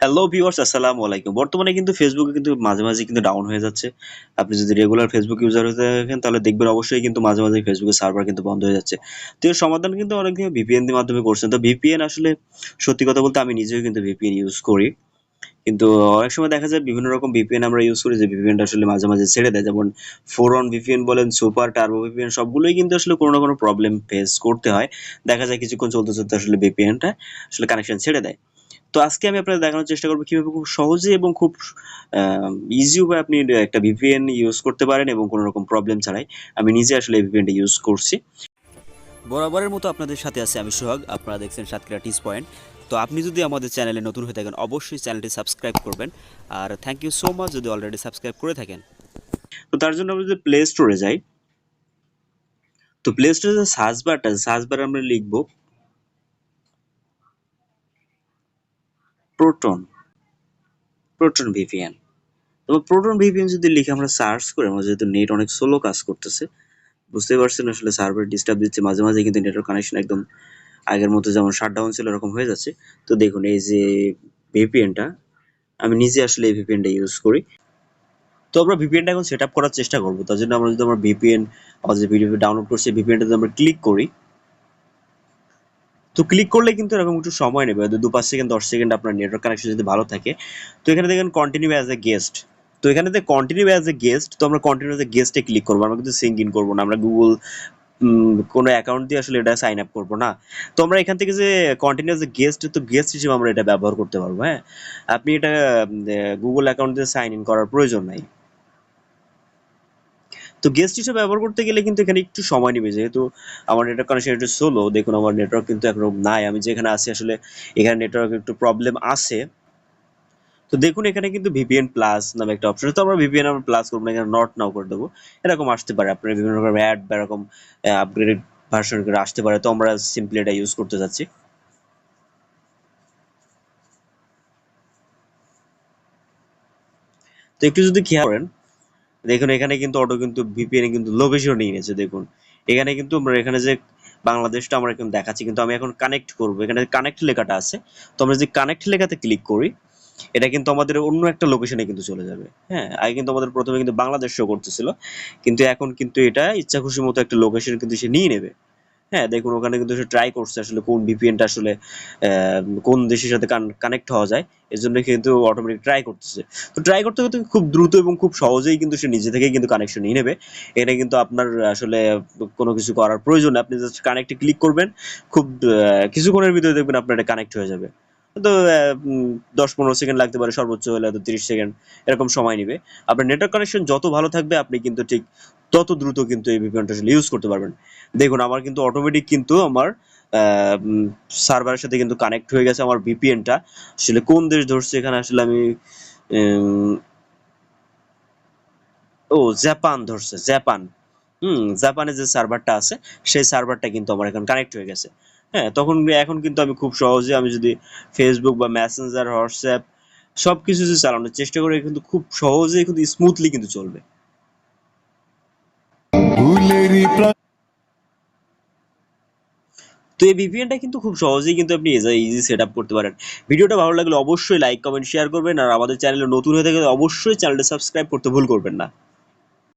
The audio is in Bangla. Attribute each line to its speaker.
Speaker 1: হ্যালো ভিউয়ার্স আসসালামু আলাইকুম। বর্তমানে কিন্তু ফেসবুকে কিন্তু মাঝে মাঝে কিন্তু ডাউন হয়ে যাচ্ছে। আপনি যদি রেগুলার ফেসবুক ইউজার হয়ে থাকেন, তাহলে দেখবেন অবশ্যই কিন্তু মাঝে মাঝে ফেসবুকের সার্ভার কিন্তু বন্ধ হয়ে যাচ্ছে। তো এর সমাধান কিন্তু অনেক ভিপিএন এর মাধ্যমে করছেন। তো ভিপিএন আসলে সত্যি কথা বলতে আমি নিজেও কিন্তু ভিপিএন ইউজ করি। কিন্তু অনেক সময় দেখা যায় বিভিন্ন রকম ভিপিএন আমরা ইউজ করি, যে ভিপিএনটা আসলে মাঝে মাঝে ছেড়ে দেয়। যেমন ফোর অন ভিপিএন বলেন সুপার টার্বো ভিপিএন সবগুলোই কিন্তু আসলে কোনো না কোনো প্রবলেম ফেস করতে হয়। দেখা যায় কিছুক্ষণ চলতে চলতে আসলে ভিপিএনটা আসলে কানেকশন ছেড়ে দেয়। তো আজকে আমি আপনাদের দেখানোর চেষ্টা করব কীভাবে খুব সহজে এবং খুব ইজি উপায়ে আপনি একটা ভিপিএন ইউজ করতে পারেন এবং কোনো রকম প্রবলেম ছাড়াই আমি নিজে আসলে এই ভিপিএনটা ইউজ করছি।
Speaker 2: বরাবরের মতো আপনাদের সাথে আছে আমি সোহাগ আপনারা দেখছেন সাতক্ষীরা টিস পয়েন্ট তো আপনি যদি আমাদের চ্যানেলে নতুন হয়ে থাকেন অবশ্যই চ্যানেলটি সাবস্ক্রাইব করবেন। আর থ্যাংক ইউ সো মাচ যদি অলরেডি সাবস্ক্রাইব করে থাকেন।
Speaker 1: তো তার জন্য আমরা যদি প্লে স্টোরে যাই তো প্লে স্টোরে সার্চ বারটা সার্চ বার আমরা লিখব প্রোটন প্রোটন ভিপিএন তো প্রোটন ভিপিএন যদি লিখে আমরা সার্চ করে, আমরা যেহেতু নেট অনেক স্লো কাজ করতেছে বুঝতে পারছেন আসলে সার্ভার ডিস্টার্ব দিচ্ছে, মাঝে মাঝে কিন্তু নেটওয়ার্ক কানেকশন একদম আগের মতো যেমন শাটডাউন ছিল, এরকম হয়ে যাচ্ছে। তো দেখুন, এই যে ভিপিএনটা আমি নিজে আসলে এই ভিপিএনটা ইউজ করি। তো আমরা ভিপিএনটা এখন সেট আপ করার চেষ্টা করব। তার জন্য আমরা যদি আমরা ভিপিএন আমাদের ভিডিও ডাউনলোড করছি ভিপিএনটা যদি আমরা ক্লিক করি তো ক্লিক করলে কিন্তু এরকম একটু সময় নেবে। দু পাঁচ সেকেন্ড দশ সেকেন্ড আপনার নেটওয়ার্ক কানেকশন যদি ভালো থাকে। তো এখানে দেখেন কন্টিনিউ অ্যাজ এ গেস্ট তো এখানে যে কন্টিনিউ অ্যাজ এ গেস্ট তো আমরা কন্টিনিউ অ্যাজ এ গেস্টে ক্লিক করব। আমরা কিন্তু সিঙ্ক ইন করব না। আমরা গুগল কোনো অ্যাকাউন্ট দিয়ে আসলে এটা সাইন আপ করব না। তো আমরা এখান থেকে যে কন্টিনিউ অ্যাজ এ গেস্ট তো গেস্ট হিসেবে আমরা এটা ব্যবহার করতে পারব হ্যাঁ? আপনি এটা গুগল অ্যাকাউন্ট দিয়ে সাইন ইন করার প্রয়োজন নাই। তো গেস্ট হিসেবে ব্যবহার করতে গেলে কিন্তু এখানে একটু সময় নেবে। যেহেতু আমার নেটওয়ার্ক কানেকশন একটু স্লো দেখুন আমার নেটওয়ার্ক কিন্তু একরকম নাই। আমি যেখানে আছি আসলে এখানে নেটওয়ার্ক একটু প্রবলেম আছে। তো দেখুন, এখানে কিন্তু ভিপিএন প্লাস নামে একটা অপশন তো আমরা ভিপিএন আমরা প্লাস করব না, এখানে নট নাও করে দেবো। এরকম আসতে পারে। আপনার বিভিন্ন রকম অ্যাড বা এরকম আপগ্রেডেড ভার্সন করে আসতে পারে। তো আমরা সিম্পলি এটা ইউজ করতে যাচ্ছি। তো একটু যদি খেয়াল করেন দেখুন, এখানে কিন্তু অটো কিন্তু ভিপিএন কিন্তু লোকেশন নিয়ে নিয়েছে, দেখুন। এখানে কিন্তু আমরা, এখানে যে বাংলাদেশটা আমরা এখন দেখাচ্ছি, কিন্তু আমি এখন কানেক্ট করব। এখানে কানেক্ট লেখাটা আছে, তো আমরা যদি কানেক্ট লেখাতে ক্লিক করি, এটা কিন্তু আমাদের অন্য একটা লোকেশনে কিন্তু চলে যাবে। হ্যাঁ আগে কিন্তু আমাদের প্রথমে কিন্তু বাংলাদেশ শো করতেছিল, কিন্তু এখন কিন্তু এটা ইচ্ছা খুশি মতো একটা লোকেশন কিন্তু সে নিয়ে নেবে। হ্যাঁ দেখুন, ওখানে কিন্তু সে ট্রাই করছে আসলে কোন ভিপিএনটা আসলে কোন দেশের সাথে কানেক্ট হওয়া যায়। এর জন্য কিন্তু অটোমেটিক ট্রাই করতেছে। তো ট্রাই করতে করতে খুব দ্রুত এবং খুব সহজেই কিন্তু সে নিজে থেকেই কিন্তু কানেকশন নিয়ে নেবে। এটা কিন্তু আপনার আসলে কোনো কিছু করার প্রয়োজন আপনি জাস্ট কানেক্টে ক্লিক করবেন, খুব কিছুক্ষণের ভিতরে দেখবেন আপনার এটা কানেক্ট হয়ে যাবে। তো দশ পনেরো সেকেন্ড লাগতে পারে, সর্বোচ্চ হলে হয়তো তিরিশ সেকেন্ড এরকম সময় নেবে। আপনার নেটওয়ার্ক কানেকশন যত ভালো থাকবে, আপনি কিন্তু ঠিক তত দ্রুত কিন্তু এই ভিপিএনটা আসলে ইউজ করতে পারবেন। দেখুন, আমার কিন্তু অটোমেটিক কিন্তু আমার সার্ভারের সাথে কিন্তু কানেক্ট হয়ে গেছে আমার ভিপিএনটা আসলে কোন দেশ ধরছে এখানে আসলে আমি ও, জাপান ধরছে, জাপান। হুম, জাপানে যে সার্ভারটা আছে, সেই সার্ভারটা কিন্তু আমার এখন কানেক্ট হয়ে গেছে। হ্যাঁ তখন এখন কিন্তু আমি খুব সহজে আমি যদি ফেসবুক বা মেসেঞ্জার হোয়াটসঅ্যাপ সব কিছু যদি চালানোর চেষ্টা করি, কিন্তু খুব সহজেই কিন্তু স্মুথলি কিন্তু চলবে। তো এই ভিপিএনটা কিন্তু খুব সহজেই কিন্তু আপনি ইজি সেট আপ করতে পারেন। ভিডিওটা ভালো লাগলে অবশ্যই লাইক কমেন্ট শেয়ার করবেন। আর আমাদের চ্যানেলে নতুন হয়ে থাকলে অবশ্যই চ্যানেলটা সাবস্ক্রাইব করতে ভুল করবেন না।